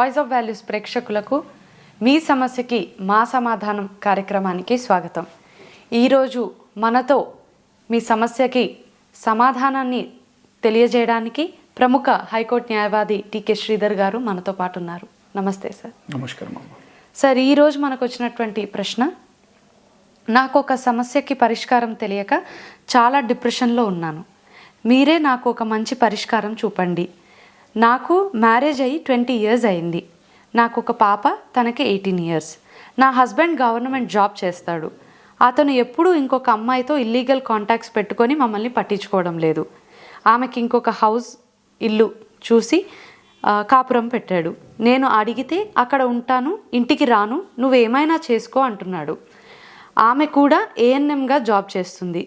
Voice of values ప్రేక్షకులకు మీ సమస్యకి మా సమాధానం కార్యక్రమానికి స్వాగతం. ఈరోజు మనతో మీ సమస్యకి సమాధానాన్ని తెలియజేయడానికి ప్రముఖ హైకోర్టు న్యాయవాది టీకే శ్రీధర్ గారు మనతో పాటు ఉన్నారు. నమస్తే సార్. నమస్కారం సార్ ఈరోజు మనకు వచ్చినటువంటి ప్రశ్న నాకు ఒక సమస్యకి పరిష్కారం తెలియక చాలా డిప్రెషన్లో ఉన్నాను. మీరే నాకు ఒక మంచి పరిష్కారం చూపండి. నాకు మ్యారేజ్ అయ్యి ట్వంటీ ఇయర్స్ అయింది. నాకు ఒక పాప తనకి ఎయిటీన్ ఇయర్స్ నా హస్బెండ్ గవర్నమెంట్ జాబ్ చేస్తాడు. అతను ఎప్పుడూ ఇంకొక అమ్మాయితో ఇల్లీగల్ కాంటాక్ట్స్ పెట్టుకొని మమ్మల్ని పట్టించుకోవడం లేదు. ఆమెకి ఇంకొక హౌస్ ఇల్లు చూసి కాపురం పెట్టాడు. నేను అడిగితే అక్కడ ఉంటాను ఇంటికి రాను నువ్వేమైనా చేసుకో అంటున్నాడు. ఆమె కూడా ఏఎన్ఎంగా జాబ్ చేస్తుంది.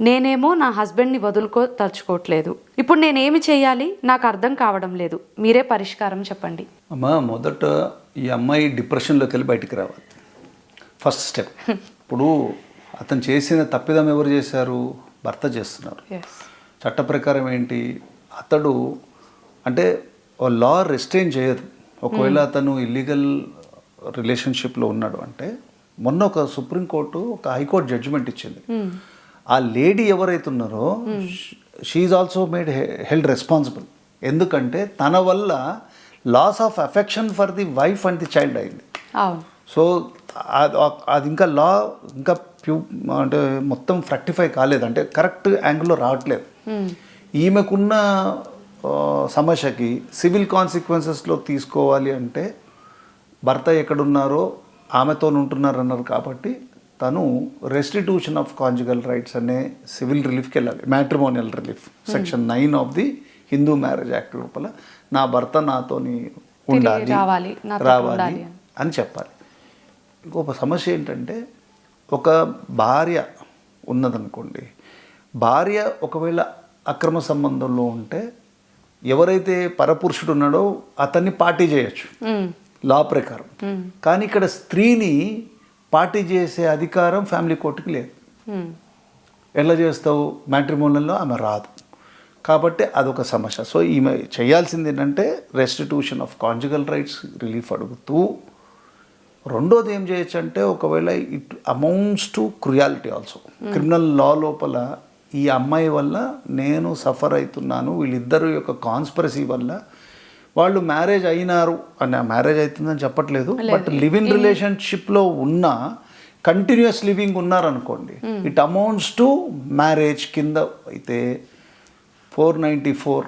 నేనేమో నా హస్బెండ్ని వదులుకో తలుచుకోవట్లేదు. ఇప్పుడు నేనేమి చేయాలి? నాకు అర్థం కావడం లేదు. మీరే పరిష్కారం చెప్పండి. అమ్మ మొదట ఈ అమ్మాయి డిప్రెషన్లోకి వెళ్ళి బయటికి రావాలి. First step. ఇప్పుడు అతను చేసిన తప్పిదం ఎవరు చేశారు? భర్త చేస్తున్నారు. చట్ట ప్రకారం ఏంటి? అతడు అంటే లా రెస్ట్రైన్ చేయదు. ఒకవేళ అతను ఇల్లీగల్ రిలేషన్షిప్లో ఉన్నాడు అంటే మొన్న ఒక సుప్రీంకోర్టు ఒక హైకోర్టు జడ్జిమెంట్ ఇచ్చింది. ఆ లేడీ ఎవరైతే ఉన్నారో she also made held responsible ఎందుకంటే తన వల్ల loss of affection for the wife and the child అయింది. సో అది ఇంకా లా ఇంకా ప్యూ అంటే మొత్తం ఫ్రక్టిఫై కాలేదు. అంటే కరెక్ట్ యాంగిల్లో రావట్లేదు. ఈమెకున్న సమస్యకి సివిల్ కాన్సిక్వెన్సెస్లో తీసుకోవాలి అంటే భర్త ఎక్కడున్నారో ఆమెతో ఉంటున్నారు అన్నారు కాబట్టి తను రెస్టిట్యూషన్ ఆఫ్ కాంజుగల్ రైట్స్ అనే సివిల్ రిలీఫ్కి వెళ్ళాలి. Matrimonial relief section nine of the Hindu marriage act లోపల నా భర్త నాతోని ఉండాలి రావాలి, అని. చెప్పాలి. ఇంకొక సమస్య ఏంటంటే ఒక భార్య ఉన్నదనుకోండి భార్య ఒకవేళ అక్రమ సంబంధంలో ఉంటే ఎవరైతే పరపురుషుడు ఉన్నాడో అతన్ని పార్టీ చేయొచ్చు. లా ప్రకారం. కానీ ఇక్కడ స్త్రీని పార్టీ చేసే అధికారం ఫ్యామిలీ కోర్టుకి లేదు. మ్మ్. ఎలా చేస్తావు? మ్యాట్రిమోనియల్లో ఆమె రాదు. కాబట్టి అదొక సమస్య. సో ఈమె చేయాల్సింది ఏంటంటే restitution of conjugal rights relief అడుగుతూ రెండోది ఏం చేయొచ్చు అంటే ఒకవేళ it amounts to cruelty also criminal law లోపల ఈ అమ్మాయి వల్ల నేను సఫర్ అవుతున్నాను వీళ్ళిద్దరు యొక్క కాన్స్పరసీ వల్ల వాళ్ళు మ్యారేజ్ అయినారు అని మ్యారేజ్ అవుతుందని చెప్పట్లేదు బట్ లివ్ ఇన్ రిలేషన్షిప్లో ఉన్న కంటిన్యూస్ లివింగ్ ఉన్నారనుకోండి ఇట్ అమౌంట్స్ టు మ్యారేజ్ కింద అయితే ఫోర్ నైంటీ ఫోర్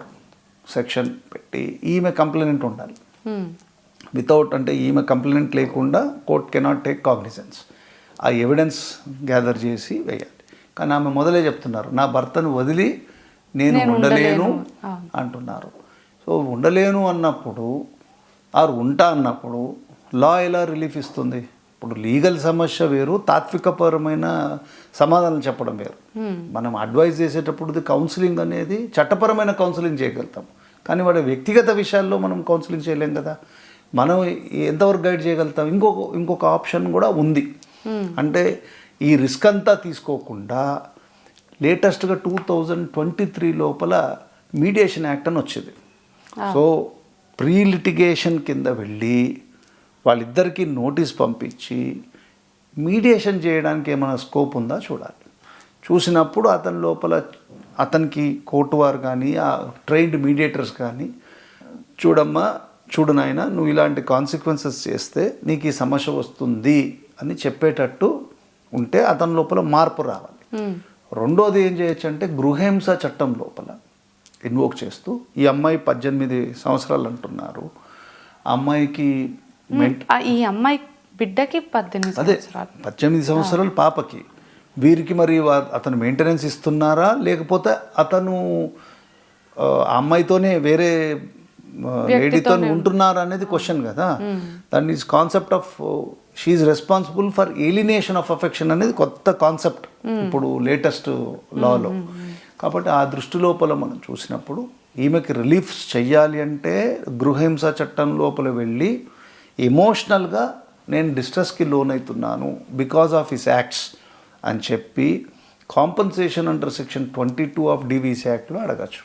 సెక్షన్ పెట్టి ఈమె కంప్లైంట్ ఉండాలి. వితౌట్ అంటే ఈమె కంప్లైంట్ లేకుండా కోర్ట్ కెనాట్ టేక్ కాగ్నిజెన్స్ ఆ ఎవిడెన్స్ గ్యాదర్ చేసి వేయాలి. కానీ ఆమె మొదలే చెప్తున్నారు నా భర్తను వదిలి నేను ఉండలేను. అంటున్నారు. సో ఉండలేను అన్నప్పుడు ఆరు ఉంటా అన్నప్పుడు లా ఎలా రిలీఫ్ ఇస్తుంది? ఇప్పుడు లీగల్ సమస్య వేరు తాత్వికపరమైన సమాధానం చెప్పడం వేరు. మనం అడ్వైజ్ చేసేటప్పుడు కౌన్సిలింగ్ అనేది చట్టపరమైన కౌన్సిలింగ్ చేయగలుగుతాం. కానీ వాడి వ్యక్తిగత విషయాల్లో మనం కౌన్సిలింగ్ చేయలేం కదా. మనం ఎంతవరకు గైడ్ చేయగలుగుతాం? ఇంకొక ఇంకొక ఆప్షన్ కూడా ఉంది. అంటే ఈ రిస్క్ అంతా తీసుకోకుండా లేటెస్ట్గా టూ థౌజండ్ ట్వంటీ త్రీ లోపల మీడియేషన్ యాక్ట్ అని వచ్చింది. సో ప్రీ లిటిగేషన్ కింద వెళ్ళి వాళ్ళిద్దరికీ నోటీస్ పంపించి మీడియేషన్ చేయడానికి ఏమైనా స్కోప్ ఉందా చూడాలి. చూసినప్పుడు అతని లోపల అతనికి కోర్టు వారు కానీ ఆ ట్రైన్డ్ మీడియేటర్స్ కానీ చూడమ్మా చూడు నాయన నువ్వు ఇలాంటి కాన్సిక్వెన్సెస్ చేస్తే నీకు ఈ సమస్య వస్తుంది అని చెప్పేటట్టు ఉంటే అతని లోపల మార్పు రావాలి. రెండోది ఏం చేయొచ్చు అంటే గృహహింస చట్టం లోపల. ఇన్వోక్ చేస్తూ ఈ అమ్మాయి పద్దెనిమిది సంవత్సరాలు అంటున్నారు. అమ్మాయికి ఈ అమ్మాయి బిడ్డకి పద్దెనిమిది అదే పద్దెనిమిది సంవత్సరాలు పాపకి. వీరికి మరి అతను మెయింటెనెన్స్ ఇస్తున్నారా? లేకపోతే అతను అమ్మాయితోనే వేరే లేడీతో ఉంటున్నారా అనేది క్వశ్చన్ కదా. దాని is concept of she responsible for alienation of affection అనేది కొత్త కాన్సెప్ట్ ఇప్పుడు లేటెస్ట్ లాలో కాబట్టి ఆ దృష్టి లోపల మనం చూసినప్పుడు ఈమెకి రిలీఫ్స్ చెయ్యాలి అంటే గృహహింస చట్టం లోపల వెళ్ళి ఎమోషనల్గా నేను డిస్ట్రెస్కి లోన్ అవుతున్నాను బికాస్ ఆఫ్ హిస్ యాక్ట్స్ అని చెప్పి compensation under section twenty two of DVC యాక్ట్లో అడగచ్చు.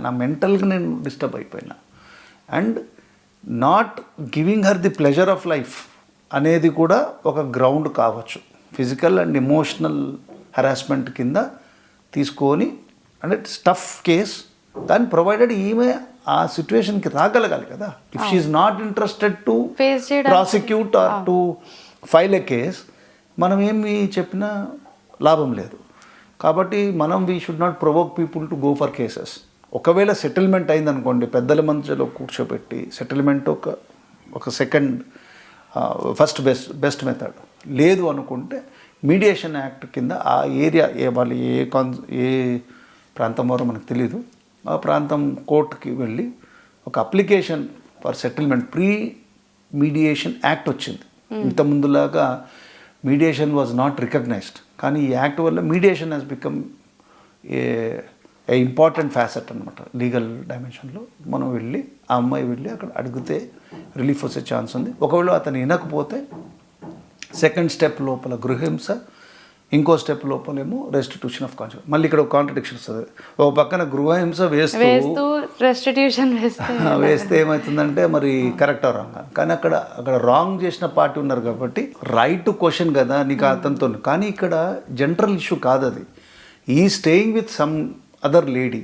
నా మెంటల్గా నేను డిస్టర్బ్ అయిపోయినా. And not giving her the pleasure of life అనేది కూడా ఒక గ్రౌండ్ కావచ్చు. ఫిజికల్ అండ్ ఎమోషనల్ హరాస్మెంట్ కింద తీసుకొని అంటే స్టఫ్ కేస్ దాన్ని ప్రొవైడెడ్ ఈమె ఆ సిచ్యువేషన్కి రాగలగాలి కదా. If she not interested to prosecute or to file a case మనం ఏమి చెప్పినా లాభం లేదు. కాబట్టి మనం we should not provoke people to go for cases ఒకవేళ సెటిల్మెంట్ అయిందనుకోండి పెద్దల మధ్యలో కూర్చోబెట్టి సెటిల్మెంట్ ఒక ఒక second first best best method లేదు అనుకుంటే మీడియేషన్ యాక్ట్ కింద ఆ ఏరియా ఏ వాళ్ళు ఏ కాన్ ఏ ప్రాంతం వారో మనకు తెలీదు. ఆ ప్రాంతం కోర్టుకి వెళ్ళి ఒక application for settlement pre mediation act వచ్చింది. ఇంత ముందులాగా మీడియేషన్ వాజ్ నాట్ రికగ్నైజ్డ్. కానీ ఈ యాక్ట్ వల్ల mediation has become a a important facet అనమాట లీగల్ డైమెన్షన్లో మనం వెళ్ళి ఆ అమ్మాయి వెళ్ళి అక్కడ అడిగితే రిలీఫ్ వచ్చే ఛాన్స్ ఉంది. ఒకవేళ అతను వినకపోతే సెకండ్ స్టెప్ లోపల గృహహింస ఇంకో స్టెప్ లోపలేమో రెస్టిట్యూషన్ ఆఫ్ కాన్షియస్ మళ్ళీ ఇక్కడ ఒక కాంట్రడిక్షన్ వస్తుంది. ఒక పక్కన గృహహింస వేస్తూ రెస్టిట్యూషన్ వేస్తే ఏమవుతుందంటే మరి కరెక్ట్ రాంగ్ కానీ అక్కడ అక్కడ రాంగ్ చేసిన పార్టీ ఉన్నారు కాబట్టి రైట్ టు క్వశ్చన్ కదా నీకు అతనితో. కానీ ఇక్కడ జనరల్ ఇష్యూ కాదు అది. ఈ staying with some other lady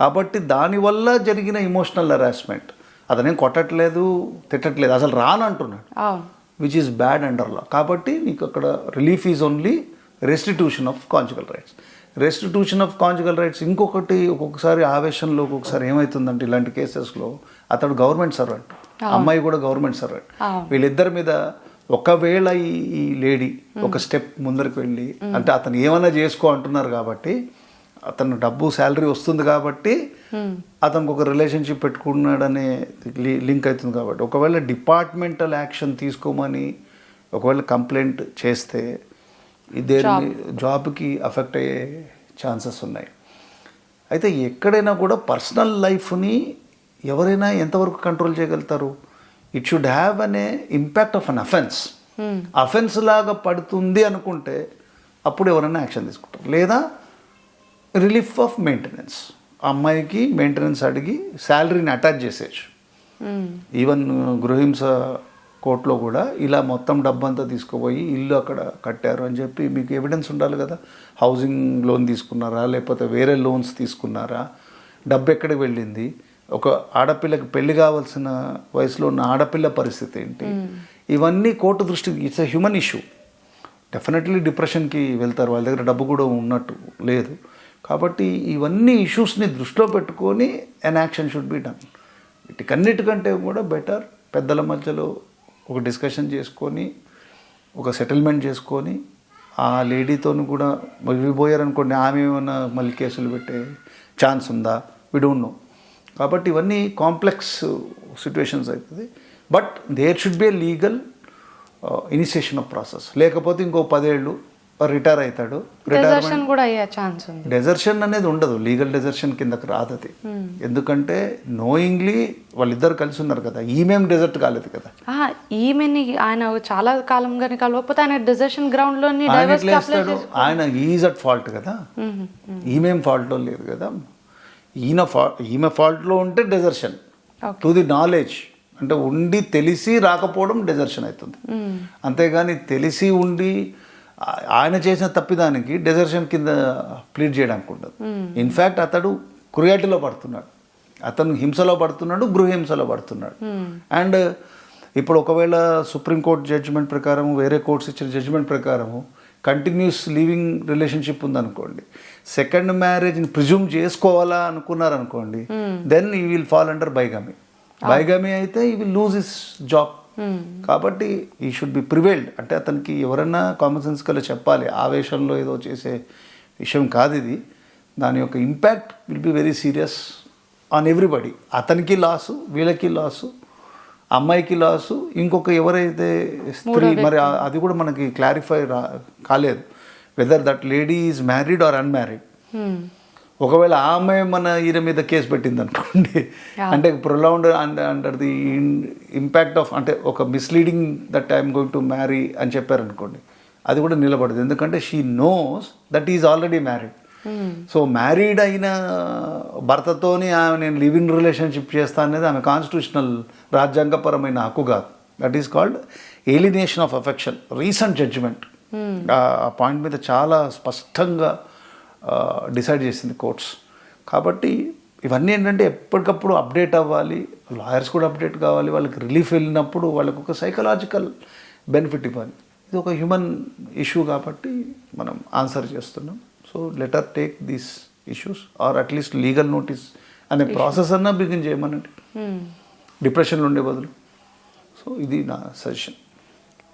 కాబట్టి దానివల్ల జరిగిన ఇమోషనల్ హెరాస్మెంట్ అతనేం కొట్టట్లేదు తిట్టట్లేదు అసలు రాను అంటున్నాడు. అవును. Which is bad under law కాబట్టి నీకు అక్కడ relief is only restitution of conjugal rights restitution of conjugal rights ఇంకొకటి ఒక్కొక్కసారి ఆవేశంలో ఒక్కొక్కసారి ఏమవుతుందంటే ఇలాంటి కేసెస్లో అతడు గవర్నమెంట్ సర్వెంట్. అమ్మాయి కూడా గవర్నమెంట్ సర్వెంట్. వీళ్ళిద్దరి మీద ఒకవేళ ఈ లేడీ ఒక స్టెప్ ముందరికి వెళ్ళి అంటే అతను ఏమైనా చేసుకో అంటున్నారు కాబట్టి అతను డబ్బు శాలరీ వస్తుంది కాబట్టి అతనికి ఒక రిలేషన్షిప్ పెట్టుకున్నాడనే లింక్ అవుతుంది కాబట్టి. ఒకవేళ డిపార్ట్మెంటల్ యాక్షన్ తీసుకోమని ఒకవేళ కంప్లైంట్ చేస్తే ఇదే జాబ్కి అఫెక్ట్ అయ్యే ఛాన్సెస్ ఉన్నాయి. అయితే ఎక్కడైనా కూడా పర్సనల్ లైఫ్ని ఎవరైనా ఎంతవరకు కంట్రోల్ చేయగలుగుతారు? ఇట్ షుడ్ హ్యావ్ అనే impact of an offence. Offence లాగా పడుతుంది అనుకుంటే అప్పుడు ఎవరైనా యాక్షన్ తీసుకుంటారు. లేదా రిలీఫ్ ఆఫ్ మెయింటెనెన్స్. అమ్మాయికి మెయింటెనెన్స్ అడిగి శాలరీని అటాచ్ చేసేయచ్చు. ఈవెన్ గృహింస కోర్టులో కూడా ఇలా మొత్తం డబ్బంతా తీసుకుపోయి ఇల్లు అక్కడ కట్టారు అని చెప్పి మీకు ఎవిడెన్స్ ఉండాలి కదా. హౌసింగ్ లోన్ తీసుకున్నారా లేకపోతే వేరే లోన్స్ తీసుకున్నారా? డబ్బు ఎక్కడికి వెళ్ళింది? ఒక ఆడపిల్లకి పెళ్ళి కావాల్సిన వయసులో ఉన్న ఆడపిల్ల పరిస్థితి ఏంటి? ఇవన్నీ కోర్టు దృష్టికి it's a human issue definitely డిప్రెషన్కి వెళ్తారు. వాళ్ళ దగ్గర డబ్బు కూడా ఉన్నట్టు లేదు. కాబట్టి ఇవన్నీ ఇష్యూస్ని దృష్టిలో పెట్టుకొని an action should be done వీటికన్నిటికంటే కూడా బెటర్ పెద్దల మధ్యలో ఒక డిస్కషన్ చేసుకొని ఒక సెటిల్మెంట్ చేసుకొని ఆ లేడీతోని కూడా విడిపోయారనుకోండి ఆమె ఏమైనా మళ్ళీ కేసులు పెట్టే ఛాన్స్ ఉందా? వి కాబట్టి ఇవన్నీ కాంప్లెక్స్ సిచ్యువేషన్స్ అవుతుంది. But there should be a legal initiation of process లేకపోతే ఇంకో పదేళ్ళు రిటైర్ అవుతాడు. రిటైర్మెంట్ కూడా అయ్యే ఛాన్స్ ఉంది. డెజర్షన్ అనేది ఉండదు. లీగల్ డెజర్షన్ కిందకి రాదు అది. ఎందుకంటే నోయింగ్లీ వాళ్ళిద్దరు కలిసి ఉన్నారు కదా. ఈమెం డెజర్ట్ కాలేదు కదా. ఈమెని ఆయన చాలా కాలంగానే కలవకపోతే ఆయన డెజర్షన్ గ్రౌండ్లోని ఆయన ఈజ్ అట్ ఫాల్ట్ కదా. ఈమెం ఫాల్ట్లో లేదు కదా. ఈయన ఫా ఈమె ఫాల్ట్లో ఉంటే డెజర్షన్ టు ది నాలెడ్జ్ అంటే ఉండి తెలిసి రాకపోవడం డెజర్షన్ అవుతుంది. అంతేగాని తెలిసి ఉండి ఆయన చేసిన తప్పిదానికి డెజర్షన్ కింద ప్లీడ్ చేయడానికి ఉండదు. ఇన్ఫ్యాక్ట్ అతడు క్రుయాటిలో పడుతున్నాడు. అతను హింసలో పడుతున్నాడు గృహహింసలో పడుతున్నాడు. అండ్ ఇప్పుడు ఒకవేళ సుప్రీంకోర్టు జడ్జిమెంట్ ప్రకారం వేరే కోర్ట్స్ ఇచ్చిన జడ్జిమెంట్ ప్రకారము కంటిన్యూస్ లివింగ్ రిలేషన్షిప్ ఉందనుకోండి సెకండ్ మ్యారేజ్ని ప్రిజ్యూమ్ చేసుకోవాలా అనుకున్నారనుకోండి then he will fall under bigamy bigamy అయితే he will lose is job కాబట్టి ఈ షుడ్ బి ప్రివైల్డ్ అంటే అతనికి ఎవరన్నా కామన్ సెన్స్ కల్లా చెప్పాలి. ఆవేశంలో ఏదో చేసే విషయం కాదు ఇది. దాని యొక్క impact will be very serious on everybody అతనికి లాసు వీళ్ళకి లాసు అమ్మాయికి లాసు ఇంకొక ఎవరైతే స్త్రీ మరి అది కూడా మనకి క్లారిఫై రా కాలేదు. Whether that lady is married or unmarried ఒకవేళ ఆ అమ్మాయి మన ఈయన మీద కేసు పెట్టింది అనుకోండి అంటే prolonged under the impact of అంటే ఒక misleading that I'm going to marry అని చెప్పారనుకోండి అది కూడా నిలబడదు. ఎందుకంటే she knows that is already married so married అయిన భర్తతోని ఆమె నేను లివ్ ఇన్ రిలేషన్షిప్ చేస్తా అనేది ఆమె కాన్స్టిట్యూషనల్ రాజ్యాంగపరమైన హక్కు కాదు. That is called alienation of affection recent judgement ఆ పాయింట్ మీద చాలా స్పష్టంగా డిసైడ్ చేసింది కోర్ట్స్. కాబట్టి ఇవన్నీ ఏంటంటే ఎప్పటికప్పుడు అప్డేట్ అవ్వాలి. లాయర్స్ కూడా అప్డేట్ కావాలి. వాళ్ళకి రిలీఫ్ వెళ్ళినప్పుడు వాళ్ళకి ఒక సైకలాజికల్ బెనిఫిట్ ఇవ్వాలి. ఇది ఒక హ్యూమన్ ఇష్యూ కాబట్టి మనం ఆన్సర్ చేస్తున్నాం. So letter take these issues or at least legal notice అనే ప్రాసెస్ అన్నా బిగిన్ చేయమనండి. డిప్రెషన్లో ఉండే బదులు. సో ఇది నా సజెషన్.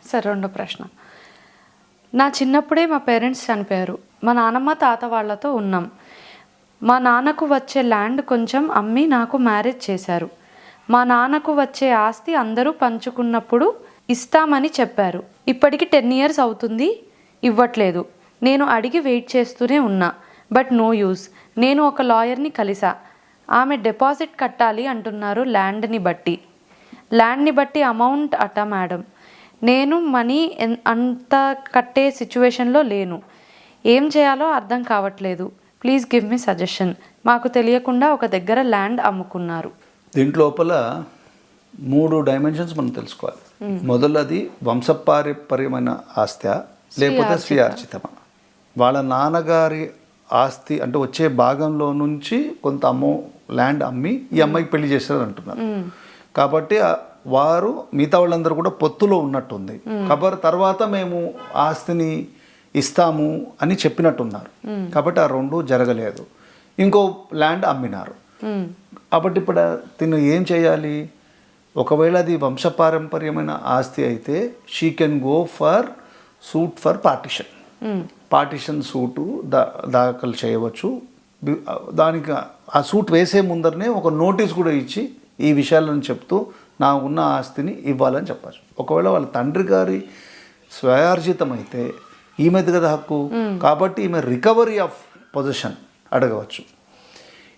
సరే రెండో ప్రశ్న. నా చిన్నప్పుడే మా పేరెంట్స్ చనిపోయారు. మా నానమ్మ తాత వాళ్ళతో ఉన్నాం. మా నాన్నకు వచ్చే ల్యాండ్ కొంచెం అమ్మి నాకు మ్యారేజ్ చేశారు. మా నాన్నకు వచ్చే ఆస్తి అందరూ పంచుకున్నప్పుడు ఇస్తామని చెప్పారు. ఇప్పటికి టెన్ ఇయర్స్ అవుతుంది ఇవ్వట్లేదు. నేను అడిగి వెయిట్ చేస్తూనే ఉన్నా. But no use. నేను ఒక లాయర్ని కలిసా. ఆమె డిపాజిట్ కట్టాలి అంటున్నారు ల్యాండ్ని బట్టి. ల్యాండ్ని బట్టి అమౌంట్ అట మేడం. నేను మనీ అంత కట్టే సిచ్యువేషన్లో లేను. ఏం చేయాలో అర్థం కావట్లేదు. Please give me suggestion. మాకు తెలియకుండా ఒక దగ్గర ల్యాండ్ అమ్ముకున్నారు. దీంట్లోపల మూడు డైమెన్షన్స్ మనం తెలుసుకోవాలి. మొదలది వంశపారంపర్యమైన ఆస్తి లేకపోతే స్వీయార్జితమా వాళ్ళ నాన్నగారి ఆస్తి అంటే వచ్చే భాగంలో నుంచి కొంత అమ్మో ల్యాండ్ అమ్మి ఈ అమ్మాయికి పెళ్ళి చేశారు అంటున్నారు. కాబట్టి వారు మిగతా వాళ్ళందరూ కూడా పొత్తులో ఉన్నట్టుంది. కాబట్టి తర్వాత మేము ఆస్తిని ఇస్తాము అని చెప్పినట్టున్నారు. కాబట్టి ఆ రెండు జరగలేదు. ఇంకో ల్యాండ్ అమ్మినారు. మ్మ్. కాబట్టి ఇప్పుడు తిను ఏం చేయాలి? ఒకవేళ అది వంశపారంపర్యమైన ఆస్తి అయితే she can go for suit for partition. Partition suit దా దాఖలు చేయవచ్చు. దానికి ఆ సూట్ వేసే ముందరనే ఒక నోటీస్ కూడా ఇచ్చి ఈ విషయాలను చెప్తూ నా ఉన్న ఆస్తిని ఇవ్వాలని చెప్పచ్చు ఒకవేళ వాళ్ళ తండ్రి గారి స్వయార్జితం అయితే ఈమెది కదా హక్కు? కాబట్టి ఈమె రికవరీ ఆఫ్ పొజిషన్ అడగవచ్చు.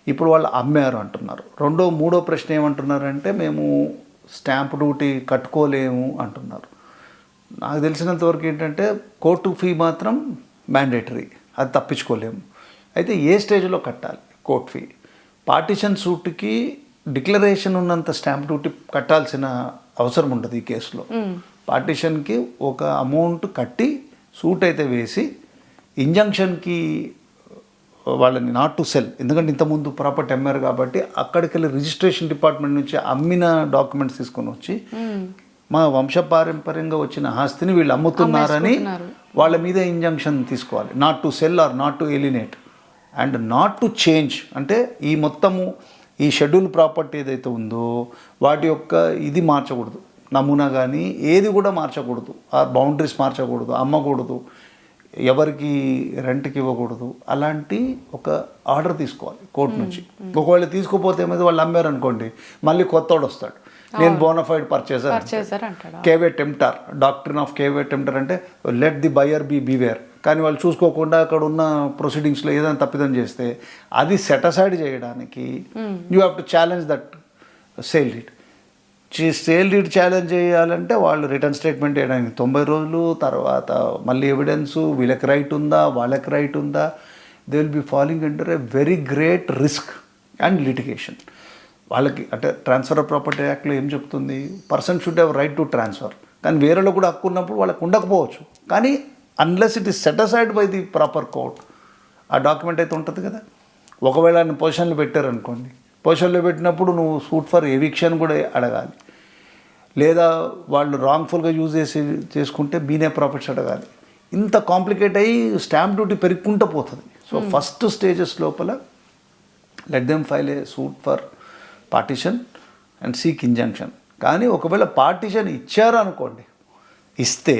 ఇప్పుడు వాళ్ళు అమ్మారు అంటున్నారు. రెండో మూడో ప్రశ్న ఏమంటున్నారంటే మేము స్టాంప్ డ్యూటీ కట్టుకోలేము అంటున్నారు. నాకు తెలిసినంత వరకు ఏంటంటే కోర్టు ఫీ మాత్రం మ్యాండేటరీ అది తప్పించుకోలేము. అయితే ఏ స్టేజ్లో కట్టాలి కోర్ట్ ఫీ? పార్టిషన్ సూట్కి డిక్లరేషన్ ఉన్నంత స్టాంప్ డ్యూటీ కట్టాల్సిన అవసరం ఉండదు ఈ కేసులో. పార్టిషన్కి ఒక అమౌంట్ కట్టి సూట్ అయితే వేసి ఇంజంక్షన్కి వాళ్ళని నాట్ టు సెల్. ఎందుకంటే ఇంతకుముందు ప్రాపర్టీ అమ్మారు కాబట్టి అక్కడికి వెళ్ళి రిజిస్ట్రేషన్ డిపార్ట్మెంట్ నుంచి అమ్మిన డాక్యుమెంట్స్ తీసుకొని వచ్చి మా వంశపారంపర్యంగా వచ్చిన ఆస్తిని వీళ్ళు అమ్ముతున్నారని వాళ్ళ మీద ఇంజంక్షన్ తీసుకోవాలి. Not to sell or not to alienate. And not to change. అంటే ఈ మొత్తము ఈ షెడ్యూల్ ప్రాపర్టీ ఏదైతే ఉందో వాటి యొక్క ఇది మార్చకూడదు. నమూనా కానీ ఏది కూడా మార్చకూడదు. ఆ బౌండరీస్ మార్చకూడదు అమ్మకూడదు ఎవరికి రెంట్కి ఇవ్వకూడదు. అలాంటి ఒక ఆర్డర్ తీసుకోవాలి కోర్టు నుంచి. ఒకవేళ తీసుకోపోతే ఏమైతే వాళ్ళు అమ్మారు అనుకోండి మళ్ళీ కొత్తోడు వస్తాడు నేను bonafide purchaser caveat emptor doctrine of caveat emptor అంటే let the buyer be beware కానీ వాళ్ళు చూసుకోకుండా అక్కడ ఉన్న ప్రొసీడింగ్స్లో ఏదైనా తప్పిదం చేస్తే అది సెటసైడ్ చేయడానికి you have to challenge that sale deed sale deed challenge చేయాలంటే వాళ్ళు రిటర్న్ స్టేట్మెంట్ చేయడానికి తొంభై రోజులు తర్వాత మళ్ళీ ఎవిడెన్స్ వీళ్ళకి రైట్ ఉందా వాళ్ళకి రైట్ ఉందా? They will be following under a very great risk and litigation వాళ్ళకి అంటే ట్రాన్స్ఫర్ ఆఫ్ ప్రాపర్టీ యాక్ట్లో ఏం చెప్తుంది? Person should have right to transfer కానీ వేరేలో కూడా హక్కు ఉన్నప్పుడు వాళ్ళకి ఉండకపోవచ్చు. కానీ unless it is set aside by the proper court ఆ డాక్యుమెంట్ అయితే ఉంటుంది కదా. ఒకవేళ ఆయన పొజిషన్లో పెట్టారనుకోండి పొజిషన్లో పెట్టినప్పుడు నువ్వు సూట్ ఫర్ ఎవిక్షన్ కూడా అడగాలి. లేదా వాళ్ళు రాంగ్ఫుల్గా యూజ్ చేసి చేసుకుంటే బీనే ప్రాఫిట్స్ అడగాలి. ఇంత కాంప్లికేట్ అయ్యి స్టాంప్ డ్యూటీ పెరుగుకుంటూ పోతుంది. సో ఫస్ట్ స్టేజెస్ లోపల let them file a suit for partition and seek injunction కానీ ఒకవేళ పార్టిషన్ ఇచ్చారు అనుకోండి ఇస్తే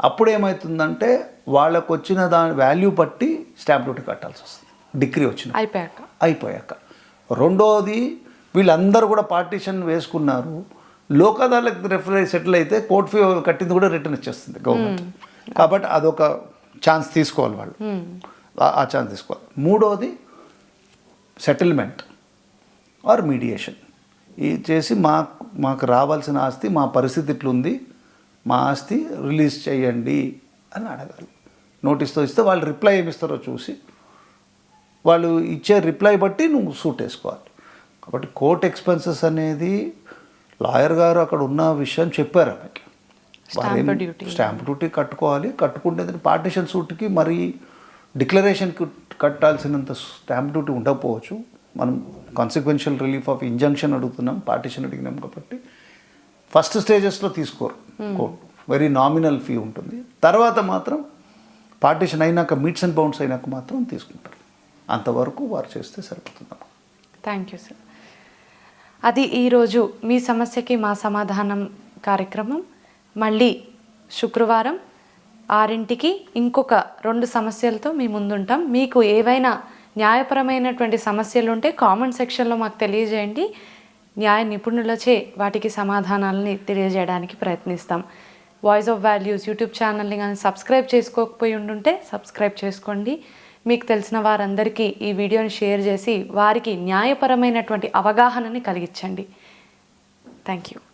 అప్పుడు ఏమవుతుందంటే వాళ్ళకు వచ్చిన దాని వాల్యూ బట్టి స్టాంప్ డ్యూటీ కట్టాల్సి వస్తుంది. డిగ్రీ వచ్చిన అయిపోయాక. అయిపోయాక. రెండోది వీళ్ళందరూ కూడా పార్టీషన్ వేసుకున్నారు. లోక్ అదాలత్ రెఫరీ సెటిల్ అయితే కోర్ట్ ఫీ కట్టింది కూడా రిటర్న్ ఇచ్చేస్తుంది గవర్నమెంట్ కాబట్టి అదొక ఛాన్స్ తీసుకోవాలి వాళ్ళు. ఆ- ఆ ఛాన్స్ తీసుకోవాలి. మూడోది సెటిల్మెంట్ ఆర్ మీడియేషన్ ఇది చేసి మా మాకు రావాల్సిన ఆస్తి మా పరిస్థితి ఇట్లుంది. మా ఆస్తి రిలీజ్ చేయండి అని అడగాలి. నోటీస్తో ఇస్తే వాళ్ళు రిప్లై ఏమి ఇస్తారో చూసి వాళ్ళు ఇచ్చే రిప్లై బట్టి నువ్వు సూట్ వేసుకోవాలి. కాబట్టి కోర్ట్ ఎక్స్పెన్సెస్ అనేది లాయర్ గారు అక్కడ ఉన్న విషయం చెప్పారు ఆమెకి. స్టాంప్ డ్యూటీ కట్టుకోవాలి. కట్టుకుంటే పార్టిషన్ సూట్కి మరి డిక్లరేషన్ కట్టాల్సినంత స్టాంప్ డ్యూటీ ఉండకపోవచ్చు. మనం కాన్సిక్వెన్షియల్ రిలీఫ్ ఆఫ్ ఇంజంక్షన్ అడుగుతున్నాం పార్టిషన్ అడిగినాం కాబట్టి ఫస్ట్ స్టేజెస్లో తీసుకోరు. కోర్టు. వెరీ నామినల్ ఫీ ఉంటుంది. తర్వాత మాత్రం పార్టిషన్ అయినాక మీట్స్ అండ్ బౌండ్స్ అయినాక మాత్రం తీసుకుంటారు. అంతవరకు వారు చేస్తే సరిపోతుందమ్మా థ్యాంక్ యూ సార్ అది ఈరోజు మీ సమస్యకి మా సమాధానం కార్యక్రమం. మళ్ళీ శుక్రవారం ఆరింటికి ఇంకొక రెండు సమస్యలతో మీ ముందుంటాం. మీకు ఏవైనా న్యాయపరమైనటువంటి సమస్యలు ఉంటే కామెంట్ సెక్షన్లో మాకు తెలియజేయండి. న్యాయ నిపుణులచే వాటికి సమాధానాలని తెలియజేయడానికి ప్రయత్నిస్తాం. వాయిస్ ఆఫ్ వాల్యూస్ యూట్యూబ్ ఛానల్ని కానీ సబ్స్క్రైబ్ చేసుకోకపోయి ఉండుంటే సబ్స్క్రైబ్ చేసుకోండి. మీకు తెలిసిన వారందరికీ ఈ వీడియోని షేర్ చేసి వారికి న్యాయపరమైనటువంటి అవగాహనని కలిగించండి థ్యాంక్ యూ